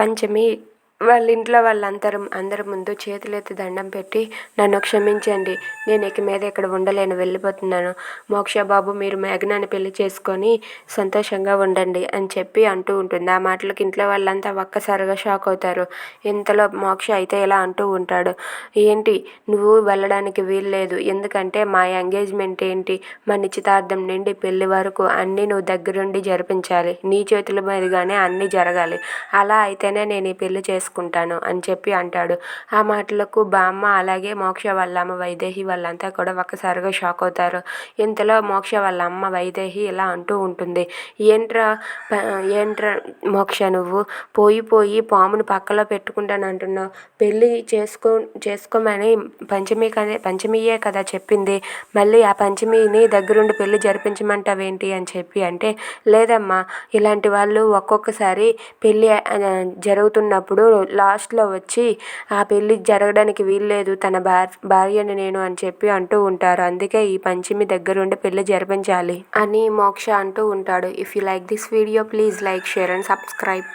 పంచమి వాళ్ళ ఇంట్లో వాళ్ళందరూ అందరి ముందు చేతులెత్తి దండం పెట్టి నన్ను క్షమించండి. నేను ఇక మీద ఇక్కడ ఉండలేను వెళ్ళిపోతున్నాను. మోక్ష బాబు మీరు మేఘనాన్ని పెళ్ళి చేసుకొని సంతోషంగా ఉండండి అని చెప్పి అంటూ ఉంటుంది. ఆ మాటలకి ఇంట్లో వాళ్ళంతా ఒక్కసారిగా షాక్ అవుతారు. ఇంతలో మోక్ష అయితే ఇలా అంటూ ఉంటాడు. ఏంటి? నువ్వు వెళ్ళడానికి వీల్లేదు. ఎందుకంటే మా ఎంగేజ్మెంట్ ఏంటి? మా నిశ్చితార్థం నుండి పెళ్ళి వరకు అన్నీ నువ్వు దగ్గరుండి జరిపించాలి. నీ చేతుల మీదుగానే అన్నీ జరగాలి. అలా అయితేనే నేను ఈ పెళ్ళి రాసుకుంటాను అని చెప్పి అంటాడు. ఆ మాటలకు బామ్మ అలాగే మోక్ష వాళ్ళ అమ్మ వైదేహి వాళ్ళంతా కూడా ఒక్కసారిగా షాక్ అవుతారు. ఇంతలో మోక్ష వాళ్ళ అమ్మ వైదేహి ఇలా అంటూ ఉంటుంది. ఏంట్రా ఏంట్రా మోక్ష నువ్వు? పోయి పోయి పామును పక్కలో పెట్టుకుంటాను అంటున్నావు. పెళ్ళి చేసుకో చేసుకోమని పంచమి కదే పంచమియే కదా చెప్పింది. మళ్ళీ ఆ పంచమిని దగ్గరుండి పెళ్ళి జరిపించమంటావేంటి అని చెప్పి అంటే లేదమ్మా ఇలాంటి వాళ్ళు ఒక్కొక్కసారి పెళ్ళి జరుగుతున్నప్పుడు లాస్ట్లో వచ్చి ఆ పెళ్ళి జరగడానికి వీల్లేదు తన భార్ భార్యని నేను అని చెప్పి అంటూ ఉంటారు. అందుకే ఈ పంచమి దగ్గరుండి పెళ్ళి జరిపించాలి అని మోక్ష అంటూ ఉంటాడు. If you like this video please like share and subscribe